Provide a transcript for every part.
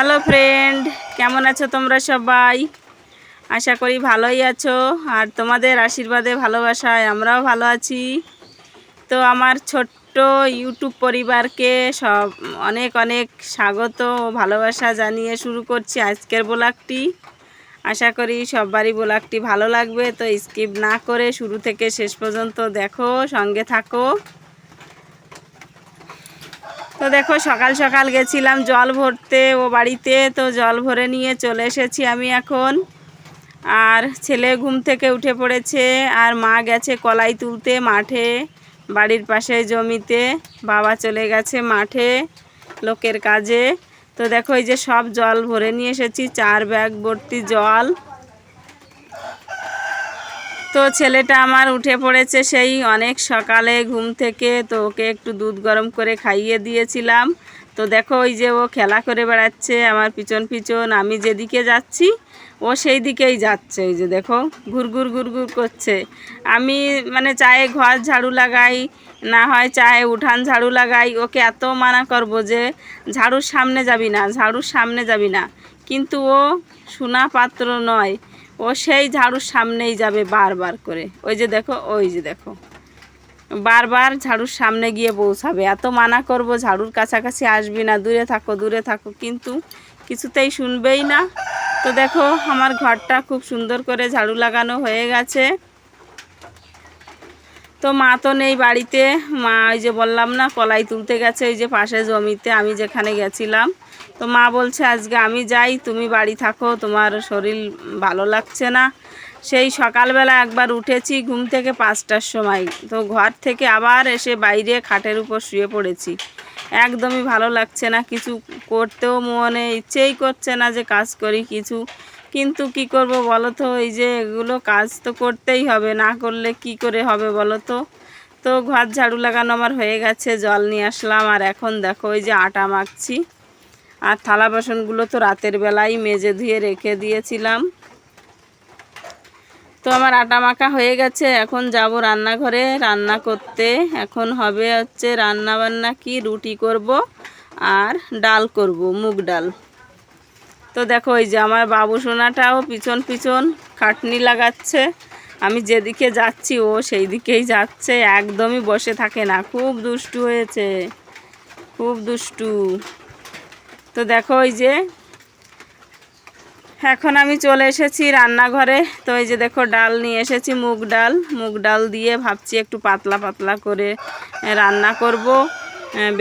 Hello friend কেমন আছো তোমরা সবাই? আশা করি ভালোই আছো। আর তোমাদের আশীর্বাদে, ভালোবাসায় আমরাও ভালো আছি। তো আমার ছোট্ট ইউটিউব পরিবারকে সব, অনেক অনেক স্বাগত ও ভালোবাসা জানিয়ে শুরু করছি আজকের ব্লগটি। আশা করি সবারই ব্লগটি ভালো লাগবে। তো স্কিপ না করে শুরু থেকে শেষ পর্যন্ত দেখো, সঙ্গে থাকো। তো দেখো, সকাল সকাল গেছিলাম জল ভরতে ও বাড়িতে, তো জল ভরে নিয়ে চলে এসেছি আমি এখন। আর ছেলে ঘুম থেকে উঠে পড়েছে, আর মা গেছে কলাই তুলতে মাঠে, বাড়ির পাশে জমিতে। বাবা চলে গেছে মাঠে, লোকের কাজে। তো দেখো, এই যে সব জল ভরে নিয়ে এসেছি, চার ব্যাগ ভর্তি জল। তো ছেলেটা আমার উঠে পড়েছে সেই অনেক সকালে ঘুম থেকে। তো ওকে একটু দুধ গরম করে খাইয়ে দিয়েছিলাম। তো দেখো ওই যে ও খেলা করে বেড়াচ্ছে আমার পিছন পিছন। আমি যেদিকে যাচ্ছি, ও সেই দিকেই যাচ্ছে। ওই যে দেখো ঘুরঘুর ঘুরঘুর করছে। আমি মানে চায়ে ঘর ঝাড়ু লাগাই, না হয় চায়ে উঠান ঝাড়ু লাগাই। ওকে এত মানা করব যে ঝাড়ুর সামনে যাবি না, ঝাড়ুর সামনে যাবি না। কিন্তু ও সোনা পাত্র নয়। ও সেই ঝাড়ুর সামনেই যাবে বারবার করে। ওই যে দেখো, ওই যে দেখো। বারবার ঝাড়ুর সামনে গিয়ে পৌঁছাবে। এত মানা করব, ঝাড়ুর কাছাকাছি আসবি না, দূরে থাকো দূরে থাকো। কিন্তু কিছুতেই শুনবেই না। তো দেখো, আমার ঘরটা খুব সুন্দর করে ঝাড়ু লাগানো হয়ে গেছে। তো মা তো নেই বাড়িতে। মা ওই যে বললাম না, কলাই তুলতে গেছে, ওই যে পাশে জমিতে। আমি যেখানে গেছিলাম তো মা বলছে, আজকে আমি যাই, তুমি বাড়ি থাকো, তোমার শরীর ভালো লাগছে না। সেই সকালবেলা একবার উঠেছি, ঘুম থেকে পাঁচটার সময়। তো ঘর থেকে আবার এসে বাইরে খাটের উপর শুয়ে পড়েছি। একদমই ভালো লাগছে না, কিছু করতেও মনে ইচ্ছেই করছে না যে কাজ করি কিছু। কিন্তু কি করব বলো তো, এই যে এগুলো কাজ তো করতেই হবে, না করলে কি করে হবে বলো তো? তো ঘর ঝাড়ু লাগানো আমার হয়ে গেছে, জল নিয়ে আসলাম, আর এখন দেখো, ওই যে আটা মাখছি। আর থালা বাসনগুলো তো রাতের বেলায় মেজে ধুয়ে রেখে দিয়েছিলাম। তো আমার আটা মাখা হয়ে গেছে, এখন যাব রান্নাঘরে। রান্না করতে এখন হবে হচ্ছে রান্না বান্না কি, রুটি করব আর ডাল করব, মুগ ডাল। তো দেখো ওই যে আমার বাবু সোনাটাও পিছন পিছন খাটনি লাগাচ্ছে। আমি যেদিকে যাচ্ছি ও সেই দিকেই যাচ্ছে, একদমই বসে থাকে না। খুব দুষ্টু হয়েছে, খুব দুষ্টু। তো দেখো ওই যে এখন আমি চলে এসেছি রান্নাঘরে। তো এই যে দেখো ডাল নিয়ে এসেছি, মুগ ডাল। মুগ ডাল দিয়ে ভাবছি একটু পাতলা পাতলা করে রান্না করব।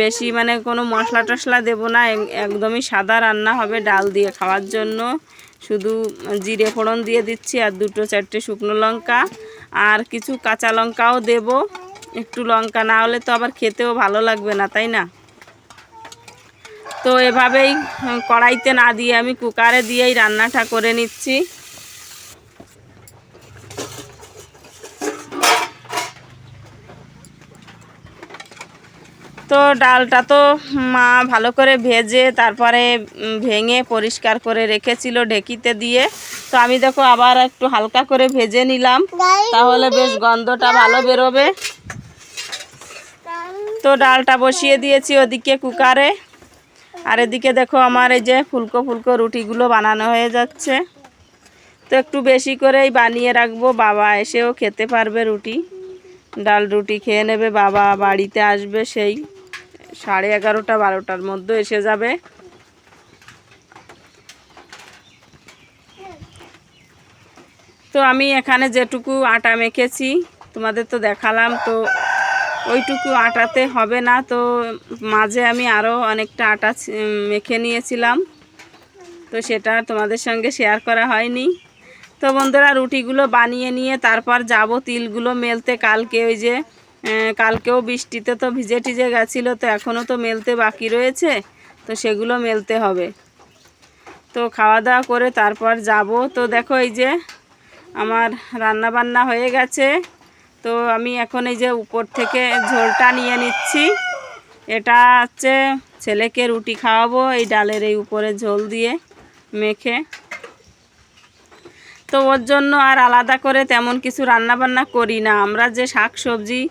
বেশি মানে কোনো মশলা টশলা দেবো না একদমই সাদা রান্না হবে ডাল দিয়ে খাওয়ার জন্য। শুধু জিরে ফোড়ন দিয়ে দিচ্ছি আর দুটো চারটে শুকনো লঙ্কা। আর কিছু কাঁচা লঙ্কাও দেব, একটু লঙ্কা। না হলে তো আবার খেতেও ভালো লাগবে না, তাই না? তো এভাবেই কড়াইতে না দিয়ে আমি কুকারে দিয়েই রান্নাটা করে নিচ্ছি। তো ডালটা তো মা ভালো করে ভেজে, তারপরে ভেঙে পরিষ্কার করে রেখেছিল ঢেকিতে দিয়ে। তো আমি দেখো আবার একটু হালকা করে ভেজে নিলাম, তাহলে বেশ গন্ধটা ভালো বেরোবে। তো ডালটা বসিয়ে দিয়েছি ওদিকে কুকারে। আর এদিকে দেখো আমার এই যে ফুলকো ফুলকো রুটিগুলো বানানো হয়ে যাচ্ছে। তো একটু বেশি করেই বানিয়ে রাখব, বাবা এসেও খেতে পারবে রুটি। ডাল রুটি খেয়ে নেবে, বাবা বাড়িতে আসবে সেই সাড়ে এগারোটা বারোটার মধ্যে এসে যাবে। তো আমি এখানে যেটুকু আটা মেখেছি, তোমাদের তো দেখালাম, তো ওইটুকু আটাতে হবে না, তো মাঝে আমি আরও অনেকটা আটা মেখে নিয়েছিলাম। তো সেটা তোমাদের সঙ্গে শেয়ার করা হয়নি। তো বন্ধুরা, রুটিগুলো বানিয়ে নিয়ে তারপর যাব তিলগুলো মেলতে। কালকে ওই যে কালকেও বৃষ্টিতে তো ভিজে টিজে গেছিল, তো এখনও তো মেলতে বাকি রয়েছে, তো সেগুলো মেলতে হবে। তো খাওয়া দাওয়া করে তারপর যাব। তো দেখো এই যে, আমার রান্না বান্না হয়ে গেছে। তো আমি এখন এই যে উপর থেকে ঝোলটা নিয়ে নিচ্ছি। এটা হচ্ছে ছেলেকে রুটি খাওয়াবো এই ডালের এই উপরে ঝোল দিয়ে মেখে। তো ওর জন্য আর আলাদা করে তেমন কিছু রান্না বান্না করি না। আমরা যে শাক সবজি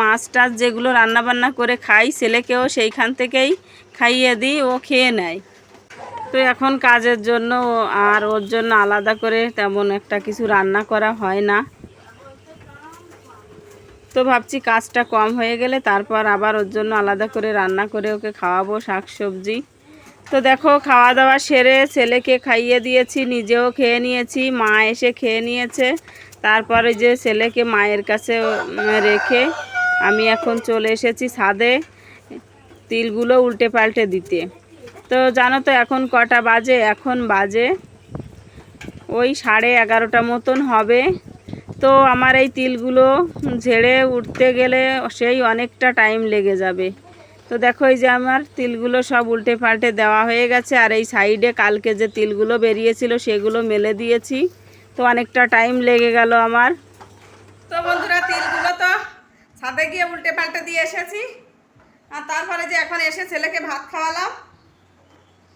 মাছ টাছ যেগুলো রান্না বান্না করে খাই, ছেলেকেও সেইখান থেকেই খাইয়ে দিই, ও খেয়ে নেয়। তো এখন কাজের জন্য আর ওর জন্য আলাদা করে তেমন একটা কিছু রান্না করা হয় না। তো ভাবছি কাজটা কম হয়ে গেলে তারপর আবার ওর জন্য আলাদা করে রান্না করে ওকে খাওয়াবো শাক সবজি তো দেখো খাওয়া দাওয়া সেরে ছেলেকে খাইয়ে দিয়েছি, নিজেও খেয়ে নিয়েছি, মা এসে খেয়ে নিয়েছে। তারপরে যে ছেলেকে মায়ের কাছে রেখে আমি এখন চলে এসেছি ছাদে তিলগুলো উল্টে পাল্টে দিতে। তো জানো তো, এখন কটা বাজে? এখন বাজে ওই সাড়ে এগারোটা মতন হবে। তো আমার এই তিলগুলো ঝেড়ে উঠতে গেলে সেই অনেকটা টাইম লেগে যাবে। তো দেখো এই যে আমার তিলগুলো সব উল্টে পাল্টে দেওয়া হয়ে গেছে, আর এই সাইডে কালকে যে তিলগুলো বেরিয়েছিল সেগুলো মেলে দিয়েছি। তো অনেকটা টাইম লেগে গেল আমার। তো বন্ধুরা, তিলগুলো তো ছাদে গিয়ে উল্টে পাল্টে দিয়ে এসেছি। আর তারপরে যে এখন এসে ছেলেকে ভাত খাওয়ালাম।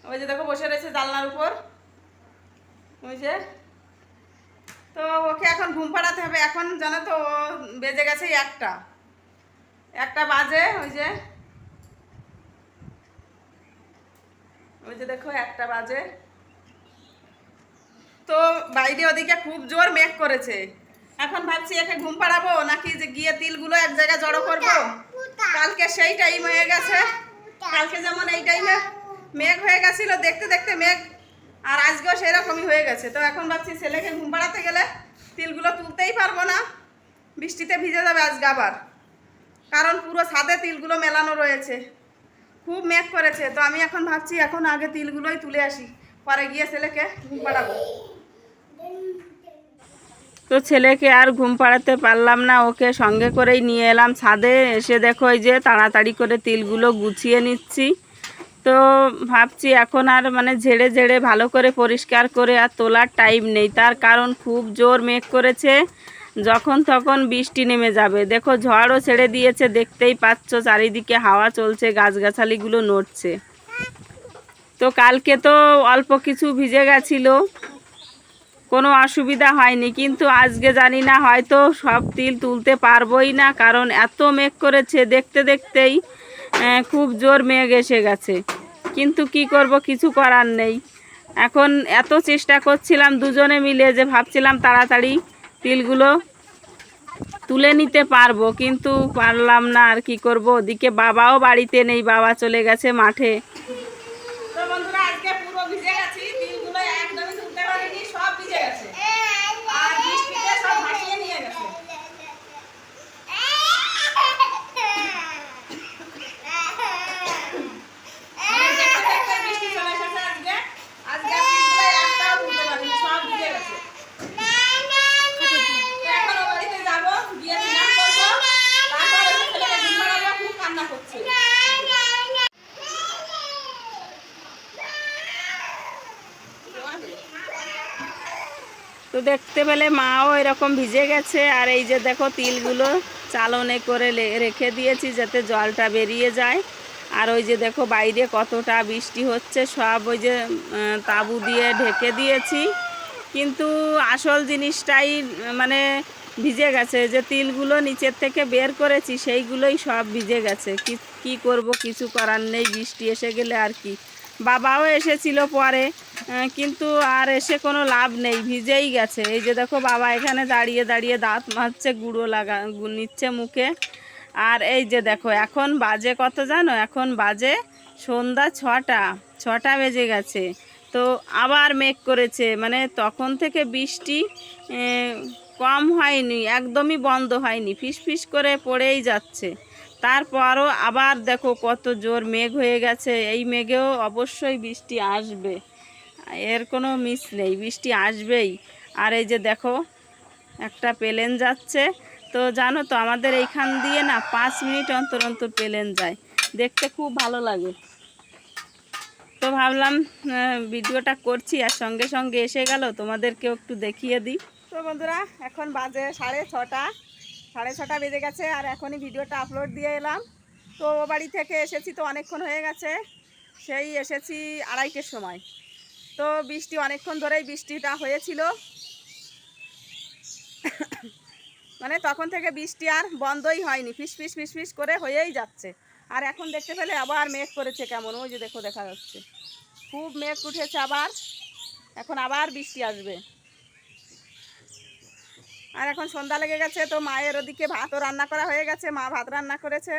ওই যে দেখো বসে রয়েছে জানলার উপর। ওই যে তো ওকে এখন ঘুম পাড়াতে হবে। এখন জানো তো ও বেজে গেছে একটা। একটা বাজে ওই যে। ওই যে দেখো একটা বাজে। তো বাইরে ওদিকে খুব জোর মেঘ করেছে। এখন ভাবছি একে ঘুম পাড়াবো নাকি যে গিয়ে তিলগুলো এক জায়গায় জড়ো করব? কালকে সেই টাইম হয়ে গেছে। কালকে যেমন এই টাইমে মেঘ হয়ে গেছিল দেখতে দেখতে মেঘ আর আজকেও সেরকমই হয়ে গেছে। তো এখন ভাবছি ছেলেকে ঘুম পাড়াতে গেলে তিলগুলো তুলতেই পারব না। বৃষ্টিতে ভিজে যাবে আজকে আবার। কারণ পুরো ছাদে তিলগুলো মেলানো রয়েছে। খুব মেঘ করেছে। তো আমি এখন ভাবছি এখন আগে তিলগুলোই তুলে আসি। পরে গিয়ে ছেলেকে ঘুম পাড়াবো। তো ছেলেকে আর ঘুম পাড়াতে পারলাম না। ওকে সঙ্গে করেই নিয়ে এলাম ছাদে। এসে দেখো এই যে তাড়াতাড়ি করে তিলগুলো গুছিয়ে নিচ্ছি। তো ভাবছি এখন আর মানে ঝেড়ে ঝেড়ে ভালো করে পরিষ্কার করে আর তোলার টাইম নেই। তার কারণ খুব জোর মেঘ করেছে, যখন তখন বৃষ্টি নেমে যাবে। দেখো, ঝড়ও ছেড়ে দিয়েছে, দেখতেই পাচ্ছ চারিদিকে হাওয়া চলছে, গাছগাছালিগুলো নড়ছে। তো কালকে তো অল্প কিছু ভিজে গেছিল, কোনো অসুবিধা হয়নি, কিন্তু আজকে জানি না, হয়তো সব তিল তুলতে পারবোই না, কারণ এত মেঘ করেছে, দেখতে দেখতেই খুব জোর মেঘ এসে গেছে। কিন্তু কি করব, কিছু করার নেই। এখন এত চেষ্টা করছিলাম দুজনে মিলে যে ভাবছিলাম তাড়াতাড়ি তিলগুলো তুলে নিতে পারব, কিন্তু পারলাম না, আর কি করব? ওদিকে বাবাও বাড়িতে নেই, বাবা চলে গেছে মাঠে তো বন্ধুরা আজকে পুরো ভিজে গেছি তিলগুলো একদমই তুলতে পারিনি সব ভিজে গেছে আর বৃষ্টিতে সব ভাসিয়ে নিয়ে গেছে মানে দেখতে দেখতে বৃষ্টি চলে এসেছে আজকে আজকে আর তিলগুলো একটাও তুলতে পারিনি সব ভিজে গেছে তো এখন ও বাড়িতে যাব গিয়ে স্নান করব তারপর এসে ছেলেকে ঘুম পাড়াবো খুব কান্না করছে তো দেখতে পেলে মাও এরকম ভিজে গেছে। আর এই যে দেখো তিলগুলো চালনে করে রেখে দিয়েছি যাতে জলটা বেরিয়ে যায়। আর ওই যে দেখো বাইরে কতটা বৃষ্টি হচ্ছে, সব ওই যে তাঁবু দিয়ে ঢেকে দিয়েছি। কিন্তু আসল জিনিসটাই মানে ভিজে গেছে। যে তিলগুলো নিচের থেকে বের করেছি, সেইগুলোই সব ভিজে গেছে। কি কি করব, কিছু করার নেই, বৃষ্টি এসে গেলে আর কি। বাবাও এসেছিল পরে কিন্তু আর এসে কোনো লাভ নেই, ভিজেই গেছে। এই যে দেখো বাবা এখানে দাঁড়িয়ে দাঁড়িয়ে দাঁত মারছে গুঁড়ো লাগা নিচ্ছে মুখে। আর এই যে দেখো, এখন বাজে কত জানো? এখন বাজে সন্ধ্যা ছটা ছটা বেজে গেছে। তো আবার মেঘ করেছে মানে তখন থেকে বৃষ্টি কম হয়নি, একদমই বন্ধ হয়নি ফিস ফিস করে পড়েই যাচ্ছে। তারপরও আবার দেখো কত জোর মেঘ হয়ে গেছে। এই মেঘেও অবশ্যই বৃষ্টি আসবে। এর কোনো মিস নেই, বৃষ্টি আসবেই। আর এই যে দেখো, একটা প্লেন যাচ্ছে। তো জানো তো, আমাদের এইখান দিয়ে না পাঁচ মিনিট অন্তর অন্তর প্লেন যায়। দেখতে খুব ভালো লাগে। তো ভাবলাম ভিডিওটা করছি আর সঙ্গে সঙ্গে এসে গেল। তোমাদেরকেও একটু দেখিয়ে দিই। তো বন্ধুরা, এখন বাজে সাড়ে ছটা। সাড়ে ছটা বেজে গেছে আর এখনই ভিডিওটা আপলোড দিয়ে এলাম। তো ও বাড়ি থেকে এসেছি তো অনেকক্ষণ হয়ে গেছে, সেই এসেছি আড়াইটের সময়। তো বৃষ্টি অনেকক্ষণ ধরেই বৃষ্টিটা হয়েছিল। মানে তখন থেকে বৃষ্টি আর বন্ধই হয়নি, ফিস ফিস ফিস ফিস করে হয়েই যাচ্ছে। আর এখন দেখতে পেলে আবার মেঘ করেছে কেমন, ওই যে দেখো দেখা যাচ্ছে। খুব মেঘ উঠেছে আবার, এখন আবার বৃষ্টি আসবে। আর এখন সন্ধ্যা লেগে গেছে, তো মায়ের ওদিকে ভাতও রান্না করা হয়ে গেছে, মা ভাত রান্না করেছে।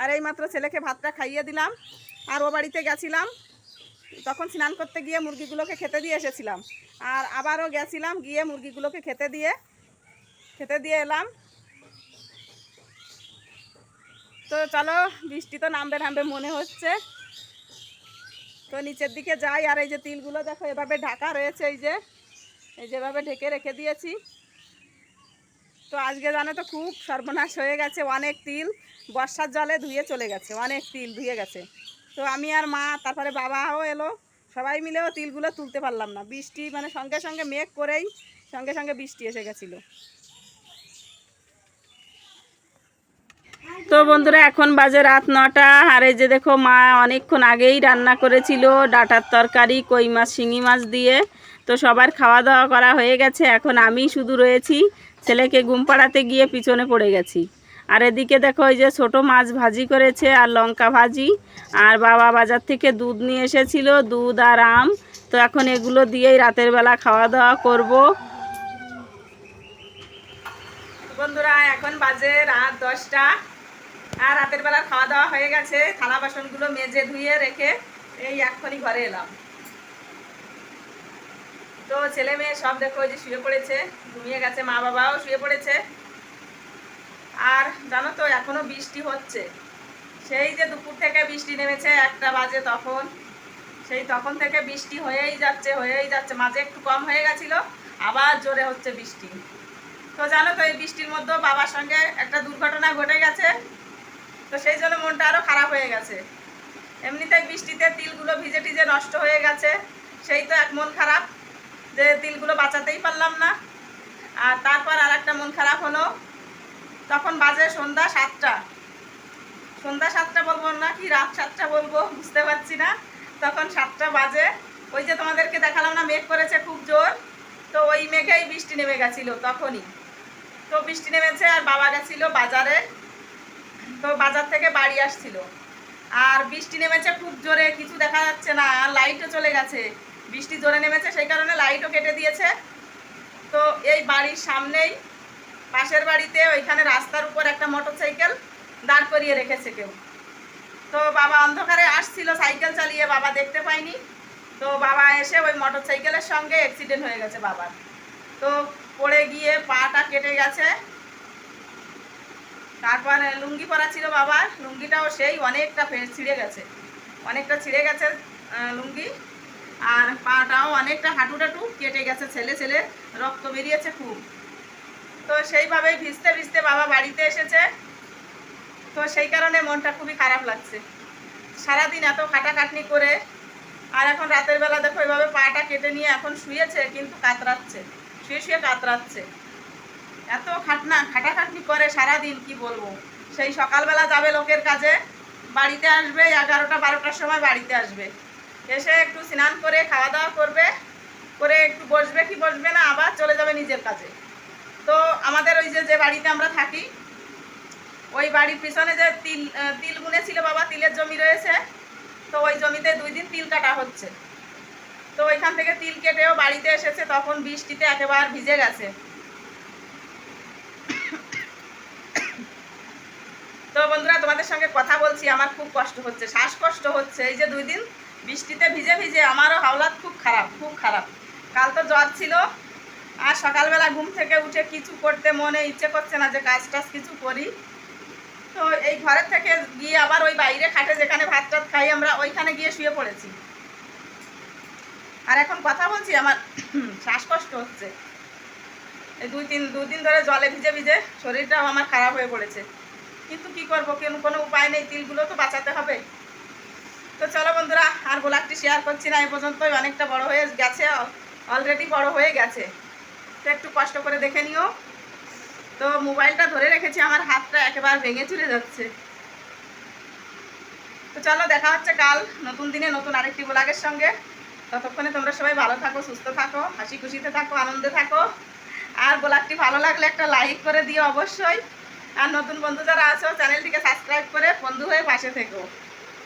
আর এইমাত্র ছেলেকে ভাতটা খাইয়ে দিলাম, আর ও বাড়িতে গেছিলাম। তখন স্নান করতে গিয়ে মুরগিগুলোকে খেতে দিয়ে এসেছিলাম। আর আবারও গেছিলাম, গিয়ে মুরগিগুলোকে খেতে দিয়ে খেতে দিয়ে এলাম। তো চলো, বৃষ্টি তো নামবে নামবে মনে হচ্ছে। তো নিচের দিকে যাই, আর এই যে তিলগুলো দেখো, এভাবে ঢাকা রয়েছে, এই যে, এই যেভাবে ঢেকে রেখে দিয়েছি। তো আজকে জানো তো খুব সর্বনাশ হয়ে গেছে, অনেক তিল। বর্ষার জলে ধুয়ে চলে গেছে, অনেক তিল ধুয়ে গেছে। তো আমি আর মা, তারপরে বাবাও এলো, সবাই মিলেও তিলগুলো তুলতে পারলাম না। বৃষ্টি মানে সঙ্গে সঙ্গে মেঘ করেই সঙ্গে সঙ্গে বৃষ্টি এসে গেছিল। তো বন্ধুরা, এখন বাজে রাত নটা। আর এই যে দেখো, মা অনেকক্ষণ আগেই রান্না করেছিল ডাটার তরকারি, কই মাছ, শিঙি মাছ দিয়ে। তো সবার খাওয়া দাওয়া করা হয়ে গেছে। এখন আমি শুধু রয়েছি। ছেলেকে ঘুম পাড়াতে গিয়ে পিছনে পড়ে গেছি। আর এদিকে দেখো ওই যে ছোট মাছ ভাজি করেছে আর লঙ্কা ভাজি। আর বাবা বাজার থেকে দুধ নিয়ে এসেছিল, দুধ আর আম। তো এখন এগুলো দিয়েই রাতের বেলা খাওয়া দাওয়া করব। বন্ধুরা, এখন বাজে রাত দশটা। আর রাতের বেলা খাওয়া দাওয়া হয়ে গেছে। থালা বাসনগুলো মেজে ধুয়ে রেখে এই এক্ষুনি ঘরে এলাম। তো ছেলে মেয়ে সব দেখো যে শুয়ে পড়েছে, ঘুমিয়ে গেছে, মা বাবাও শুয়ে পড়েছে। আর জানো তো, এখনও বৃষ্টি হচ্ছে। সেই যে দুপুর থেকে বৃষ্টি নেমেছে, একটা বাজে তখন। সেই তখন থেকে বৃষ্টি হয়েই যাচ্ছে হয়েই যাচ্ছে। মাঝে একটু কম হয়ে গেছিল, আবার জোরে হচ্ছে বৃষ্টি। তো জানো তো, এই বৃষ্টির মধ্যেও বাবার সঙ্গে একটা দুর্ঘটনা ঘটে গেছে। তো সেই জন্য মনটা আরও খারাপ হয়ে গেছে। এমনিতে বৃষ্টিতে তিলগুলো ভিজে টিজে নষ্ট হয়ে গেছে। সেই তো এক মন খারাপ। যে তিলগুলো বাঁচাতেই পারলাম না। আর তারপর আর একটা মন খারাপ হলো। তখন বাজে সন্ধ্যা সাতটা। সন্ধ্যা সাতটা বলব না কি রাত সাতটা বলব, বুঝতে পারছি না। তখন সাতটা বাজে। ওই যে তোমাদেরকে দেখালাম না, মেঘ করেছে খুব জোর। তো ওই মেঘেই বৃষ্টি নেমে গেছিল তখনই। তো বৃষ্টি নেমেছে আর বাবা গেছিল বাজারে। তো বাজার থেকে বাড়ি আসছিল। আর বৃষ্টি নেমেছে খুব জোরে, কিছু দেখা যাচ্ছে না, আর লাইটও চলে গেছে। বৃষ্টি জোরে নেমেছে, সেই কারণে লাইটও কেটে দিয়েছে। তো এই বাড়ির সামনেই, পাশের বাড়িতে ওইখানে রাস্তার উপর একটা মোটর সাইকেল দাঁড় করিয়ে রেখেছে কেউ। তো বাবা অন্ধকারে আসছিল, সাইকেল চালিয়ে বাবা দেখতে পাইনি তো বাবা এসে ওই মোটর সাইকেলের সঙ্গে অ্যাক্সিডেন্ট হয়ে গেছে বাবার। তো পড়ে গিয়ে পাটা কেটে গেছে। তারপর লুঙ্গি পরা ছিল বাবার, লুঙ্গিটাও সেই অনেকটা ছিঁড়ে গেছে। অনেকটা ছিঁড়ে গেছে লুঙ্গি। আর পাটাও অনেকটা হাঁটু টাটু কেটে গেছে, ছেলে ছেলে রক্ত বেরিয়েছে খুব। তো সেইভাবেই ভিজতে ভিজতে বাবা বাড়িতে এসেছে। তো সেই কারণে মনটা খুবই খারাপ লাগছে। সারাদিন এত খাটাখাটনি করে, আর এখন রাতের বেলা দেখো এভাবে পাটা কেটে নিয়ে এখন শুয়েছে, কিন্তু কাতরাচ্ছে, শুয়ে শুয়ে কাতরাচ্ছে। এত খাটনা, খাটাখাটনি করে সারাদিন, কি বলব? সেই সকালবেলা যাবে লোকের কাজে, বাড়িতে আসবে, এগারোটা, বারোটার সময় বাড়িতে আসবে। এসে একটু স্নান করে খাওয়া দাওয়া করবে, করে একটু বসবে কি বসবে না, আবার চলে যাবে নিজের কাজে। তো আমাদের ওই যে যে বাড়িতে আমরা থাকি, ওই বাড়ির পিছনে যে তিল তিল বুনেছিল বাবা, তিলের জমি রয়েছে, তো ওই জমিতে দুই দিন তিল কাটা হচ্ছে। তো ওইখান থেকে তিল কেটেও বাড়িতে এসেছে, তখন বৃষ্টিতে একেবারে ভিজে গেছে। তো বন্ধুরা, তোমাদের সঙ্গে কথা বলছি, আমার খুব কষ্ট হচ্ছে, শ্বাসকষ্ট হচ্ছে। এই যে দুই দিন বৃষ্টিতে ভিজে ভিজে আমারও হাওলাত খুব খারাপ খুব খারাপ। কাল তো জ্বর ছিল, আর সকালবেলা ঘুম থেকে উঠে কিছু করতে মনে ইচ্ছে করছে না যে কাজ টাজ কিছু করি। তো এই ঘরের থেকে গিয়ে আবার ওই বাইরে খাটে যেখানে ভাত টাত খাই, আমরা ওইখানে গিয়ে শুয়ে পড়েছি। আর এখন কথা বলছি, আমার শ্বাসকষ্ট হচ্ছে। এই দুই তিন দুদিন ধরে জলে ভিজে ভিজে শরীরটাও আমার খারাপ হয়ে পড়েছে। কিন্তু কি করব? কেন কোনো উপায় নেই, তিলগুলো তো বাঁচাতে হবে। তো চলো বন্ধুরা, আর গোলাপটি শেয়ার করছি না, এই পর্যন্তই। অনেকটা বড় হয়ে গেছে অলরেডি বড় হয়ে গেছে। তো একটু কষ্ট করে দেখে নিও। তো মোবাইলটা ধরে রেখেছি, আমার হাতটা একেবারে ভেঙে চুরে যাচ্ছে। তো চলো, দেখা হচ্ছে কাল, নতুন দিনে নতুন আরেকটি ব্লগের সঙ্গে। ততক্ষণে তোমরা সবাই ভালো থাকো, সুস্থ থাকো, হাসি খুশিতে থাকো, আনন্দে থাকো। আর ব্লগটি ভালো লাগলে একটা লাইক করে দিও অবশ্যই। আর নতুন বন্ধু যারা আছো, চ্যানেলটিকে সাবস্ক্রাইব করে বন্ধু হয়ে পাশে থেকো।